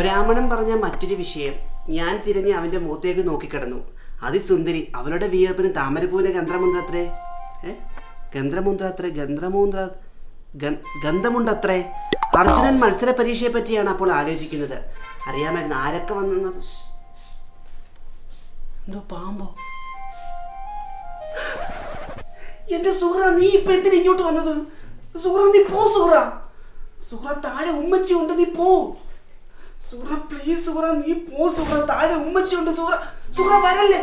ബ്രാഹ്മണൻ പറഞ്ഞ മറ്റൊരു വിഷയം. ഞാൻ തിരഞ്ഞ് അവന്റെ മുഖത്തേക്ക് നോക്കിക്കിടന്നു. അതിസുന്ദരി അവളുടെ വിയർപ്പിന് താമരപ്പൂവിന്റെ ഗന്ധമുണ്ടത്രേ ഏ? ഗന്ധമുണ്ടത്രേ ഗന്ധമൂന്ത്ര ഗ- ഗന്ധമുണ്ടത്രേ അർജുനൻ മത്സര പരീക്ഷയെ പറ്റിയാണ് അപ്പോൾ ആലോചിക്കുന്നത്. അറിയാമായിരുന്നു ആരൊക്കെ വന്നെന്ന്? എന്തോ പാമ്പോ? എന്റെ സുഹ്ര നീ ഇപ്പൊ എന്തിനാ ഇങ്ങോട്ട് വന്നത്? സുഹ്ര നീ പോ സുഹ്ര സുഹ്ര താഴെ ഉമ്മച്ചി ഉണ്ട് നീ പോ. സുഹ്ര പ്ലീസ് സുഹ്ര നീ പോ സുഹ്ര താഴെ ഉമ്മച്ചി ഉണ്ട് സുഹ്ര സുഹ്ര വരല്ലേ?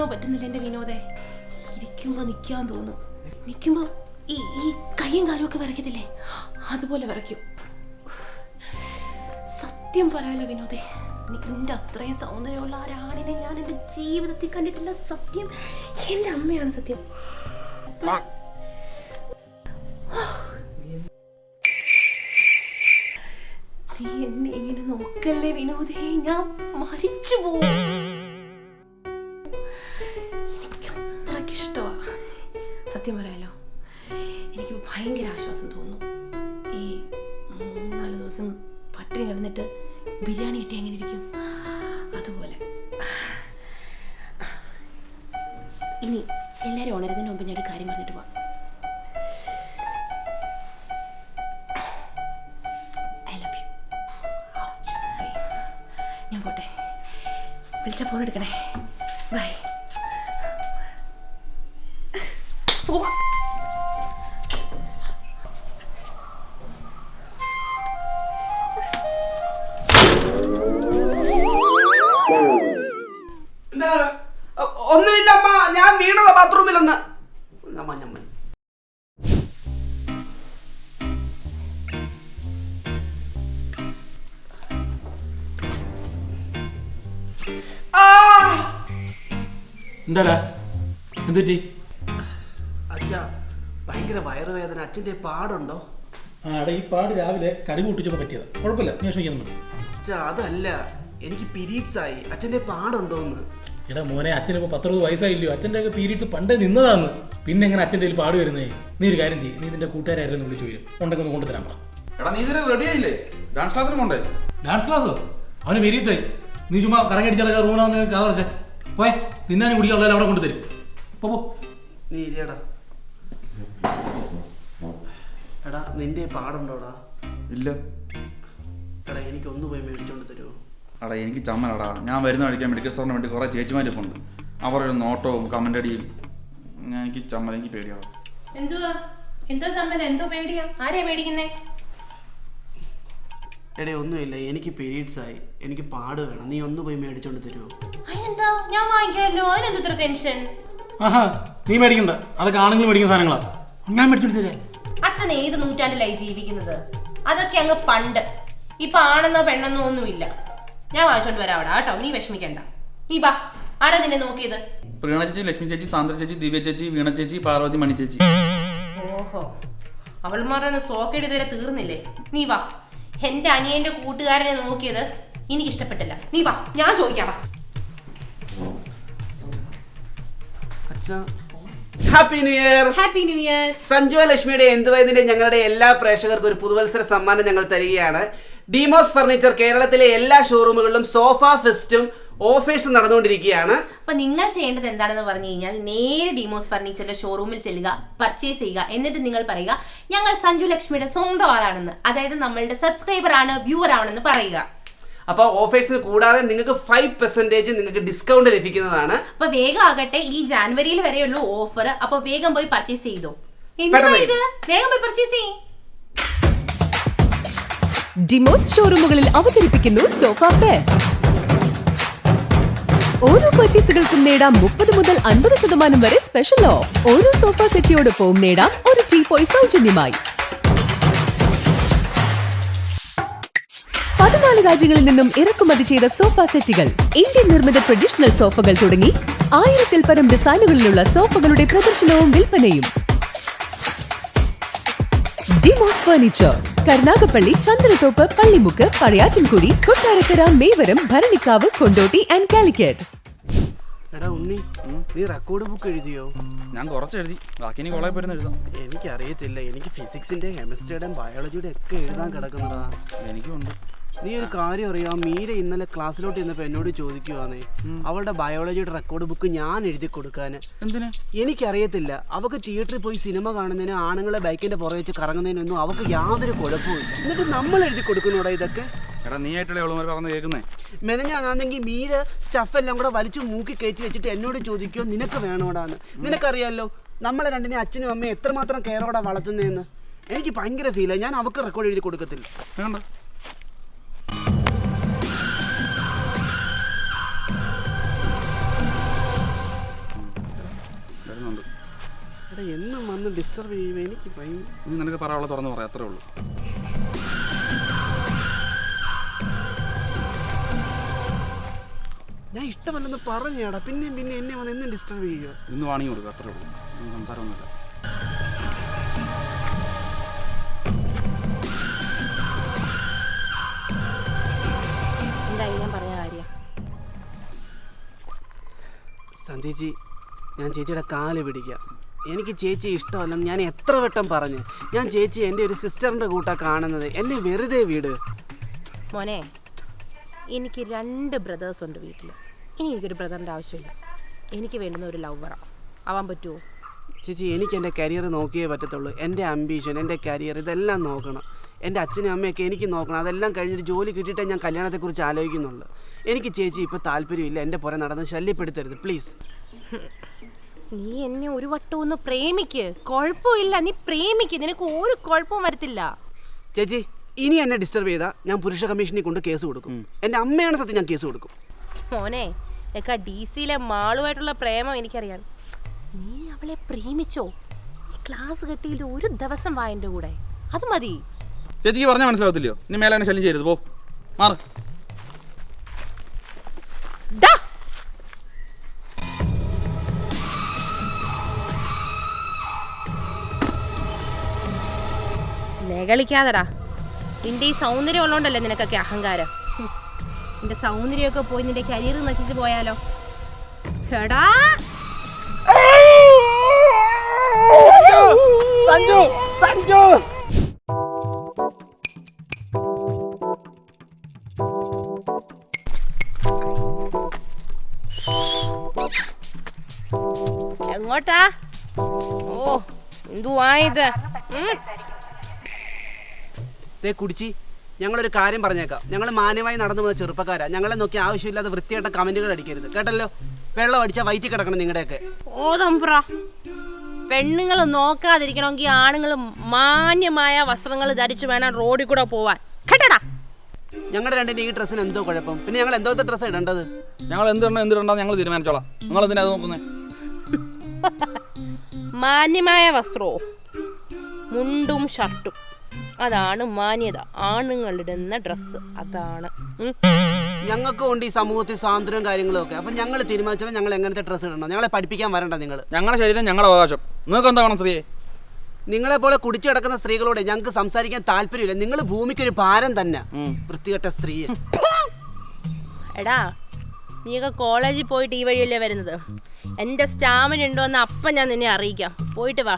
നിൽക്കാനോ പറ്റുന്നില്ല എന്റെ വിനോദേ. ഇരിക്കുമ്പോൾ നിൽക്കാൻ തോന്നും. നിൽക്കുമ്പോൾ ഈ ഈ കൈയും കാലും ഒക്കെ വിറയ്ക്കത്തില്ലേ? അതുപോലെ വിറയ്ക്കും. സത്യം പറയാലോ വിനോദേ നിന്റെ അത്രയും സൗന്ദര്യമുള്ള ഒരാളിനെ ഞാൻ എന്റെ ജീവിതത്തിൽ കണ്ടിട്ടില്ല. സത്യം എന്റെ അമ്മയാണ് സത്യം. നീ എന്നെ ഇങ്ങനെ നോക്കല്ലേ വിനോദേ? ഞാൻ മരിച്ചു പോവും. എനിക്ക് അത്രയ്ക്ക് ഇഷ്ടമാ. സത്യം പറയാലോ എനിക്ക് ഭയങ്കര ആശ്വാസം തോന്നുന്നു. ഈ മൂന്നാൽ ദിവസം പട്ടിണി കിടന്നിട്ട് ബിരിയാണി കിട്ടി എങ്ങനെ ഇരിക്കും? അതുപോലെ. ഇനി എല്ലാവരും ഉണരുന്നതിന് മുമ്പ് ഞാൻ ഒരു കാര്യം പറഞ്ഞിട്ട് പോവാം. ഞാൻ പോട്ടെ. വിളിച്ച ഫോൺ എടുക്കണേ. ബൈ പോവാ ഒന്നുമില്ല അമ്മ ഞാൻ ബാത്റൂമിൽ ഒന്ന് അമ്മ. ഞമ്മ എന്താടാ എന്തുറ്റി അച്ഛാ ഭയങ്കര വയറുവേദന. അച്ഛന്റെ പാടുണ്ടോ? ആ എടാ ഈ പാട് രാവിലെ കടി പൊട്ടിച്ചപ്പോൾ പറ്റിയതാ. കുഴപ്പമില്ല നീ ക്ഷമിക്കുന്നു മതി അച്ഛാ അതല്ല. എനിക്ക് പീരീഡ്സ് ആയി. അച്ഛന്റെ പാടുണ്ടോന്ന്. എടാ മോനെ അച്ഛനിപ്പോൾ പത്തറുപത് വയസ്സായില്ലയോ? അച്ഛന്റെ ഒക്കെ പീരീഡ്സ് പണ്ടേ നിന്നതാന്ന്. പിന്നെ എങ്ങനെ അച്ഛന്റെ കയ്യിൽ പാട് വരുന്നേ? നീ ഒരു കാര്യം ചെയ്യും. നീ നിന്റെ കൂട്ടുകാരായിരുന്നു വിളിച്ചു വരും. ഉണ്ടെങ്കിൽ ഒന്ന് കൊണ്ടുതരാൻ പറ. എടാ നീ ഇതുവരെ റെഡി ആയില്ലേ? ഡാൻസ് ക്ലാസ്സിന് പോണ്ടേ ഡാൻസ് ക്ലാസ്സോ അവന് പീരീഡ്സ് ആയി. നീ ചുമ്മാ കറങ്ങടിച്ചാലൊക്കെ റൂമാന്ന് കാതറച്ചേ. പോയെ നിന്നാനും കുടിക്കാനുള്ള അവിടെ കൊണ്ടുതരും. പോ പോ. നീ ഇരിയടാ. എടാ നിന്റെ പാടുണ്ടോടാ? ഇല്ല. എടാ എനിക്ക് ഒന്ന് പോയി മേടിച്ചോണ്ട് തരുമോ അടാ എനിക്ക് ചമ്മലടാ. ഞാൻ വരുന്ന വഴിക്കാൻ മെഡിക്കൽ സ്റ്റോറിന് വേണ്ടി കുറേ ചേച്ചിമാരിപ്പോൾ ഉണ്ട് അവരുടെ നോട്ടവും കമന്റ് അടിയും. ഞാൻ എനിക്ക് ചമ്മല എനിക്ക് പേടിയാണ് എന്തുവാ? എന്തോ ചമ്മല എന്തോ പേടിയാ. ആരെയാ പേടിക്കുന്നേ? എടേ ഒന്നുമില്ല. എനിക്ക് പീരീഡ്സ് ആയി എനിക്ക് പാട് വേണം. നീ ഒന്ന് പോയി മേടിച്ചോണ്ട് തരുമോ അതിനെന്താ ഞാൻ വാങ്ങിക്കാമല്ലോ. അതിനെന്താ ഇത്ര ടെൻഷൻ ആഹാ നീ മേടിക്കണ്ട. അതൊക്കെ ആണെങ്കിലും മേടിക്കുന്ന സാധനങ്ങളാ. ഞാൻ മേടിച്ചോണ്ട് തരാം. അച്ഛൻ ഏത് നൂറ്റാണ്ടിലായി ജീവിക്കുന്നത്? അതൊക്കെ അങ്ങ് പണ്ട്. ഇപ്പൊ ആണെന്നോ പെണ്ണെന്നോ ഒന്നുമില്ല. ഞാൻ വാങ്ങിച്ചോണ്ട് വരാം അവിടെ. കേട്ടോ നീ വിഷമിക്കണ്ട. നീ ബാ ആരാ നിന്നെ നോക്കിയത്? പ്രീണ ചേച്ചി ലക്ഷ്മി ചേച്ചി സാന്ദ്ര ചേച്ചി ദിവ്യ ചേച്ചി വീണ ചേച്ചി പാർവതി മണി ചേച്ചി. ഓഹോ. അവൾമാരൊന്ന് സോക്കേട് ഇതുവരെ തീർന്നില്ലേ? നീ വാ. എന്റെ അനിയന്റെ കൂട്ടുകാരനെ നോക്കിയത് എനിക്ക് ഇഷ്ടപ്പെട്ടില്ല നീ വാ ഞാൻ ചോദിക്കണം അച്ഛാ. Happy new year happy new year Sanju ലക്ഷ്മിയുടെ എന്തുവയതിന്റെ ഞങ്ങളുടെ എല്ലാ പ്രേക്ഷകർക്കും ഒരു പുതുവത്സര സമ്മാനം ഞങ്ങൾ തരികയാണ്. ഡിമോസ് ഫർണിച്ചർ കേരളത്തിലെ എല്ലാ ഷോറൂമുകളിലും സോഫ ഫെസ്റ്റും ഓഫേഴ്സ് നടന്നുകൊണ്ടിരിക്കുകയാണ്. അപ്പൊ നിങ്ങൾ ചെയ്യേണ്ടത് എന്താണെന്ന് പറഞ്ഞു കഴിഞ്ഞാൽ നേരെ ഡിമോസ് ഫർണിച്ചറിന്റെ ഷോറൂമിൽ ചെല്ലുക പർച്ചേസ് ചെയ്യുക. എന്നിട്ട് നിങ്ങൾ പറയുക ഞങ്ങൾ സഞ്ജു ലക്ഷ്മിയുടെ സ്വന്തം ആളാണെന്ന്. അതായത് നമ്മളുടെ സബ്സ്ക്രൈബർ ആണ് വ്യൂവർ ആണെന്ന് പറയുക. അപ്പോൾ ഓഫേഴ്സിന് കൂടാതെ നിങ്ങൾക്ക് ഫൈവ് പെർസെന്റേജ് നിങ്ങൾക്ക് ഡിസ്കൗണ്ട് ലഭിക്കുന്നതാണ്. അപ്പൊ വേഗം ആകട്ടെ ഈ ജാനുവരിയിൽ വരെയുള്ള ഓഫർ അപ്പൊ വേഗം പോയി പർച്ചേസ് ചെയ്തോ. എന്താ പെട്ടെന്ന് ഇത്? വേഗം പോയി പർച്ചേസ് ചെയ്യും. ഡിമോസ് ഷോറൂമുകളിൽ അവതരിപ്പിക്കുന്നു സോഫ ഫെസ്റ്റ് ഓരോ പർച്ചേസുകൾക്കും നേടാം മുപ്പത് മുതൽ അൻപത് ശതമാനം വരെ സ്പെഷ്യൽ ഓഫ് ഓരോ സോഫ സെറ്റിയോടൊപ്പവും നേടാം ഒരു ടീ പോയി സൗജന്യമായി. പതിനാല് രാജ്യങ്ങളിൽ നിന്നും ഇറക്കുമതി ചെയ്ത സോഫ സെറ്റുകൾ ഇന്ത്യൻ നിർമ്മിത ട്രഡീഷണൽ സോഫകൾ തുടങ്ങി ആയിരത്തിൽ പരം ഡിസൈനുകളിലുള്ള സോഫകളുടെ പ്രദർശനവും വിൽപ്പനയും. Demos furniture Karunagappally Chandrathoppu Pallimukku Pazhayattinkudi Kottarakkara Mevaram Bharanikkavu Kondotty and Calicut. എടാ ഉണ്ണി നീ റെക്കോർഡ് ബുക്ക് എഴുതിയോ? ഞാൻ കുറച്ച് എഴുതി ബാക്കി ഇനി കോളേജ് പോയിരുന്ന് എഴുതാം. എനിക്കറിയത്തില്ല എനിക്ക് ഫിസിക്സിന്റെ കെമിസ്ട്രിയുടെയും ബയോളജിയുടെ ഒക്കെ എഴുതാൻ കിടക്കുന്നതാ. എനിക്കുണ്ട് നീ ഒരു കാര്യം അറിയാം? മീര ഇന്നലെ ക്ലാസ്സിലോട്ട് ചെന്നപ്പോൾ എന്നോട് ചോദിക്കുവാന്നേ. അവളുടെ ബയോളജിയുടെ റെക്കോർഡ് ബുക്ക് ഞാൻ എഴുതി കൊടുക്കാൻ എന്തിന്? എനിക്കറിയത്തില്ല. അവക്ക് തിയേറ്ററിൽ പോയി സിനിമ കാണുന്നതിന് ആണുങ്ങളെ ബൈക്കിന്റെ പുറകെ വെച്ച് കറങ്ങുന്നതിനൊന്നും അവക്ക് യാതൊരു കുഴപ്പമില്ല എന്നിട്ട് നമ്മൾ എഴുതി കൊടുക്കുന്നോടാ ഇതൊക്കെ? എടാ നീ ആയിട്ടുള്ള എവളുമാർ പറഞ്ഞ് കേൾക്കുന്നേ. മെനഞ്ഞാണെങ്കിൽ മീര സ്റ്റഫ് എല്ലാം കൂടെ വലിച്ചു മൂക്കി കയറ്റി വെച്ചിട്ട് എന്നോട് ചോദിക്കോ നിനക്ക് വേണോടാന്ന്. നിനക്കറിയാലോ നമ്മളെ രണ്ടിനെ അച്ഛനും അമ്മയും എത്രമാത്രം കെയറോടെ വളർത്തുന്നതെന്ന് എനിക്ക് ഭയങ്കര ഫീലാണ് ഞാൻ അവക്ക് റെക്കോർഡ് എഴുതി കൊടുക്കത്തില്ല. എടാ എന്നും വന്ന് ഡിസ്റ്റർബ് ചെയ്യുമ്പോൾ എനിക്ക് ഭയങ്കര നീ നിനക്ക് പറയാനുള്ള തുറന്ന് പറയാം അത്രേ ഉള്ളൂ. ഞാൻ ഇഷ്ടമല്ലെന്ന് പറഞ്ഞാടാ പിന്നെയും പിന്നെ എന്നെ വന്ന് എന്നും ഡിസ്റ്റർബ് ചെയ്യുക ഇന്ന് വാണിങ് കൊടുക്കുക അത്രേ ഉള്ളൂ. ഇനി സംസാരമൊന്നുമില്ല. എന്തായി? ഞാൻ പറഞ്ഞ കാര്യം. സന്ധ്യച്ചി ഞാൻ ചേച്ചിയുടെ കാൽ പിടിക്കാം. എനിക്ക് ചേച്ചി ഇഷ്ടമല്ലെന്ന് ഞാൻ എത്ര വട്ടം പറഞ്ഞു. ഞാൻ ചേച്ചി എന്റെ ഒരു സിസ്റ്ററിന്റെ കൂട്ടാ കാണുന്നത്. എന്നെ വെറുതെ വീട്. മോനെ എനിക്ക് രണ്ട് ബ്രദേഴ്സ് ഉണ്ട് വീട്ടിൽ ഇനി എനിക്കൊരു ബ്രദറിന്റെ ആവശ്യമില്ല. എനിക്ക് വേണ്ടുന്ന ഒരു ലവറാണ് ആവാൻ പറ്റുമോ ചേച്ചി എനിക്ക് എന്റെ കരിയർ നോക്കിയേ പറ്റത്തുള്ളൂ. എന്റെ അംബീഷൻ എന്റെ കരിയർ ഇതെല്ലാം നോക്കണം. എന്റെ അച്ഛനും അമ്മയൊക്കെ എനിക്ക് നോക്കണം. അതെല്ലാം കഴിഞ്ഞിട്ട് ജോലി കിട്ടിയിട്ടേ ഞാൻ കല്യാണത്തെക്കുറിച്ച് ആലോചിക്കുന്നുള്ളൂ. എനിക്ക് ചേച്ചി ഇപ്പോൾ താല്പര്യമില്ല. എന്റെ പുറം നടന്ന് ശല്യപ്പെടുത്തരുത്. പ്ലീസ് നീ എന്നെ ഒരു വട്ടം ഒന്ന് പ്രേമിക്ക്. കുഴപ്പമില്ല നീ പ്രേമിക്ക്. നിനക്ക് ഒരു കുഴപ്പവും വരത്തില്ല. ചേച്ചി ഇനി എന്നെ ഡിസ്റ്റർബ് ചെയ്താൽ ഞാൻ പുരുഷ കമ്മീഷനെ കൊണ്ട് കേസ് കൊടുക്കും. എന്റെ അമ്മയാണ് സത്യം ഞാൻ കേസ് കൊടുക്കും. മോനെ നിനക്ക് ആ ഡി സിയിലെ മാളുമായിട്ടുള്ള പ്രേമം എനിക്കറിയാം. നീ അവളെ പ്രേമിച്ചോ? ഈ ക്ലാസ് കെട്ടിയിട്ട് ഒരു ദിവസം വായന്റെ കൂടെ. അത് മതി. ചേച്ചിക്ക് പറഞ്ഞാൽ മനസ്സിലാവത്തില്ലയോ? നീ മേലെ എന്നെ ശല്യം ചെയ്യരുത്. പോ. മാറ്. നെകളിക്കാതെടാ നിന്റെ ഈ സൗന്ദര്യം ഉള്ളതുകൊണ്ടല്ലേ നിനക്കൊക്കെ അഹങ്കാരം. നിന്റെ സൗന്ദര്യമൊക്കെ പോയി നിന്റെ കരിയർ നശിച്ചു പോയാലോ? എടാ! സഞ്ജു സഞ്ജു! എങ്ങോട്ടാ? ഓ എന്തുവാ ദേ കുടിച്ചി ഞങ്ങളൊരു കാര്യം പറഞ്ഞേക്കാം. ഞങ്ങൾ മാന്യമായി നടന്നു പോകുന്ന ചെറുപ്പക്കാരാ. ഞങ്ങളെ നോക്കി ആവശ്യമില്ലാതെ വൃത്തിയായിട്ട കമന്റുകൾ അടിക്കരുത്. കേട്ടല്ലോ? വെള്ളം അടിച്ചാൽ വയറ്റി കിടക്കണം നിങ്ങളുടെയൊക്കെ. ഓ തമ്പ്ര. പെണ്ണുങ്ങൾ നോക്കാതിരിക്കണമെങ്കിൽ ആണുങ്ങൾ മാന്യമായ വസ്ത്രങ്ങൾ ധരിച്ചു വേണം റോഡിൽ കൂടെ പോവാൻ. കേട്ടടാ? ഞങ്ങളുടെ രണ്ടിന് ഈ ഡ്രസ്സിന് എന്തോ കുഴപ്പം? പിന്നെ ഞങ്ങൾ എന്തോത്തെ ഡ്രസ്സ് ഇടേണ്ടത്? ഞങ്ങൾ എന്ത് ഇടണം എന്ത് ഇടണ്ടെന്ന് ഞങ്ങൾ തീരുമാനിച്ചോളാം. നിങ്ങൾ എന്തിനാ നോക്കുന്നേ നോക്കുന്നത്? മാന്യമായ വസ്ത്രവും മുണ്ടും ഷർട്ടും. അതാണ് മാന്യത. ആണുങ്ങളിടുന്ന ഡ്രസ്സ്. അതാണ്. ഞങ്ങൾക്ക് ഉണ്ട് ഈ സമൂഹത്തിൽ സ്വാതന്ത്ര്യവും കാര്യങ്ങളും ഒക്കെ അപ്പൊ ഞങ്ങൾ തീരുമാനിച്ചാൽ ഞങ്ങൾ എങ്ങനത്തെ ഡ്രസ്സ് ഇടണം? ഞങ്ങളെ പഠിപ്പിക്കാൻ വരണ്ട നിങ്ങൾ ഞങ്ങളുടെ ശരീരം ഞങ്ങളുടെ അവകാശം. നിങ്ങൾക്ക് എന്താ വേണം സ്ത്രീയെ? നിങ്ങളെ പോലെ കുടിച്ചു കിടക്കുന്ന സ്ത്രീകളോട് ഞങ്ങൾക്ക് സംസാരിക്കാൻ താല്പര്യമില്ല. നിങ്ങൾ ഭൂമിക്ക് ഒരു ഭാരം തന്നെ. വൃത്തികെട്ട സ്ത്രീ എടാ നീയൊക്കെ കോളേജിൽ പോയിട്ട് ഈ വഴിയല്ലേ വരുന്നത്? എന്റെ സ്റ്റാമിന ഉണ്ടോ എന്ന് അപ്പം ഞാൻ നിന്നെ അറിയിക്കാം. പോയിട്ട് വാ.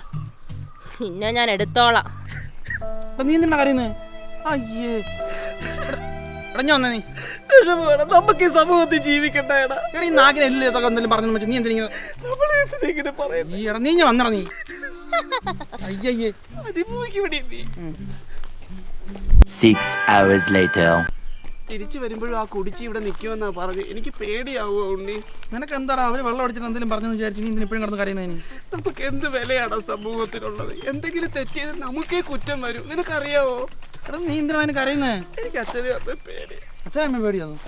നിന്നെ ഞാൻ എടുത്തോളാം. എടാ, നീ എന്തിനാ കരയുന്നത് അയ്യേ. എടഞ്ഞ വന്നാ നീ. നമുക്ക് ഈ സമൂഹത്തിൽ ജീവിക്കട്ടെ എടാ. ഈ നാക്കിന് എല്ലാം ഇതൊക്കെ എന്തെങ്കിലും പറഞ്ഞു വെച്ചാൽ നീ എന്തിനാ ഈ എടാ നീ ഇങ്ങ് വന്നെടാ നീ. അയ്യയ്യേ. Six hours later. തിരിച്ചു വരുമ്പോഴും ആ കുടിച്ചി ഇവിടെ നിൽക്കുമെന്നാ പറഞ്ഞു. എനിക്ക് പേടിയാവുക ഉണ്ണി. നിനക്ക് എന്താടാ അവർ വെള്ളം അടിച്ചിട്ട് എന്തെങ്കിലും പറഞ്ഞു വിചാരിച്ചു നീ ഇപ്പോഴും കിടന്ന് കരയുന്നതിന് നമുക്ക് എന്ത് വിലയാണ് സമൂഹത്തിലുള്ളത്? എന്തെങ്കിലും തെറ്റ് ചെയ്ത് നമുക്കേ കുറ്റം വരും. നിനക്കറിയാവോ? എടാ നീ എന്തിനാണ് അതിന് കരയുന്നേ? എനിക്ക് അച്ഛനും അമ്മ പേടി അച്ഛനും അമ്മ പേടിയാന്നു?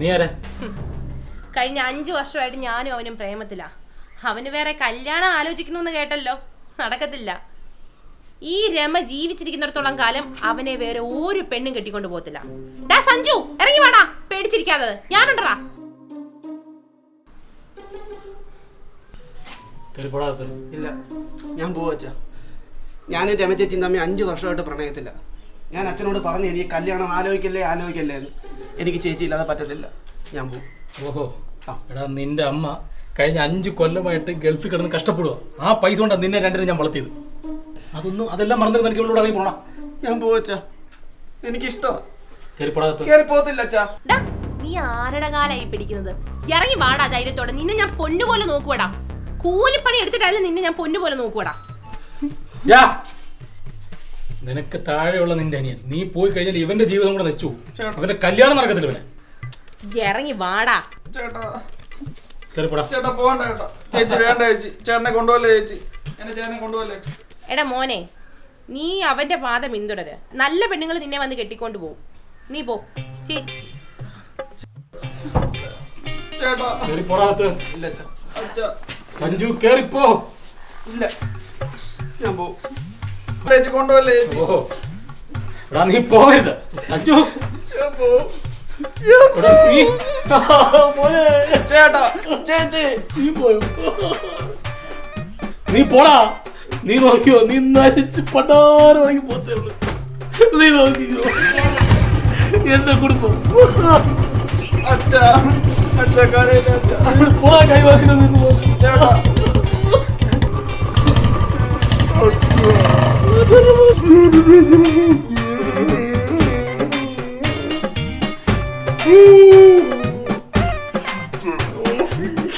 നീ ആരാ കഴിഞ്ഞ അഞ്ചു വർഷമായിട്ട് ഞാനും അവനും പ്രേമത്തിലാ. അവന് വേറെ കല്യാണം ആലോചിക്കുന്നു കേട്ടല്ലോ. നടക്കത്തില്ല. ഈ രമ ജീവിച്ചിരിക്കുന്നിടത്തോളം കാലം അവനെ വേറെ ഒരു പെണ്ണും കെട്ടിക്കൊണ്ട് പോകത്തില്ല. ഡാ സഞ്ജു ഇറങ്ങി വാടാ. പേടിച്ചിരിക്കാതെ. ഞാനുണ്ടറാ ഇല്ല. ഞാൻ പോവച്ചാ ഞാനും രമ ചേച്ചിയും തമ്മിൽ അഞ്ച് വർഷമായിട്ട് പ്രണയത്തില്ല ഞാൻ അച്ഛനോട് പറഞ്ഞു എനിക്ക് കല്യാണം ആലോചിക്കല്ലേ ആലോചിക്കല്ലേ എന്ന്. എനിക്ക് ചേച്ചി ഇല്ലാതെ പറ്റത്തില്ല. ഞാൻ പോകും ഓഹോ. എടാ നിന്റെ അമ്മ കഴിഞ്ഞ അഞ്ച് കൊല്ലമായിട്ട് ഗൾഫിൽ കിടന്ന് കഷ്ടപ്പെടുക ആ പൈസ കൊണ്ടാ നിന്നെ രണ്ടിനും ഞാൻ വളർത്തിയത്. അതൊന്നും അതെല്ലാം മറന്നിരുന്ന എനിക്ക് ഇവളോട് ഇറങ്ങി പോണ. ഞാൻ പോവാ അച്ഛാ. എനിക്കിഷ്ടമാണ് പോടാത്ത കയറി പോകത്തില്ല അച്ഛാ. ഡാ നീ ആരുടെ കാലായി പിടിക്കുന്നത്? ഇറങ്ങി വാടാ ധൈര്യത്തോടെ. നിന്നെ ഞാൻ പൊന്നുപോലെ നോക്കുവടാ. കൂലിപ്പണി എടുത്തിട്ടായാലും നിന്നെ ഞാൻ പൊന്നുപോലെ നോക്കുവടാ. യാ നിനക്ക് താഴെയുള്ള നിന്റെ അനിയൻ. നീ പോയി കഴിഞ്ഞാൽ ഇവന്റെ ജീവിതം കൂടെ നശിച്ചു അവന്റെ കല്യാണം നടക്കത്തില്ല ഇവനെ. ഇറങ്ങി വാടാ. ചേട്ടാ. ചേട്ടാ പോകണ്ട ചേട്ടാ. ചേച്ചി വേണ്ട ചേച്ചി. ചേട്ടനെ കൊണ്ടുപോകല്ലേ ചേച്ചി? എന്നെ ചേട്ടനെ കൊണ്ടുപോകല്ലേ എടാ മോനെ നീ അവന്റെ പാത പിന്തുടര്. നല്ല പെണ്ണുങ്ങൾ നിന്നെ വന്ന് കെട്ടിക്കൊണ്ട് പോകും. നീ പോ. ചേട്ടാ. ഇല്ല സഞ്ജു കേറിപ്പോ ഇല്ല. ഞാൻ പോവും. ചേച്ചി കൊണ്ടുപോകല്ലേ ചേച്ചി? ഓഹോ എടാ നീ പോകരുത് സഞ്ജു ഞാൻ പോവും. എടാ നീ ചേട്ടാ ചേച്ചി. നീ പോയോ. നീ പോടാ. നീ നോക്കിയോ? നീ നശിച്ച് പണ്ടാറ് മണിക്ക് പോത്തേ ഉള്ളൂ. നീ നോക്കിയോ എന്റെ കുടുംബം. അച്ഛാ അച്ഛാ കരയില്ല അച്ഛാ. പോടാ കൈവാക്കിനോ നിന്ന് പോ. ചേട്ടാ Ooh.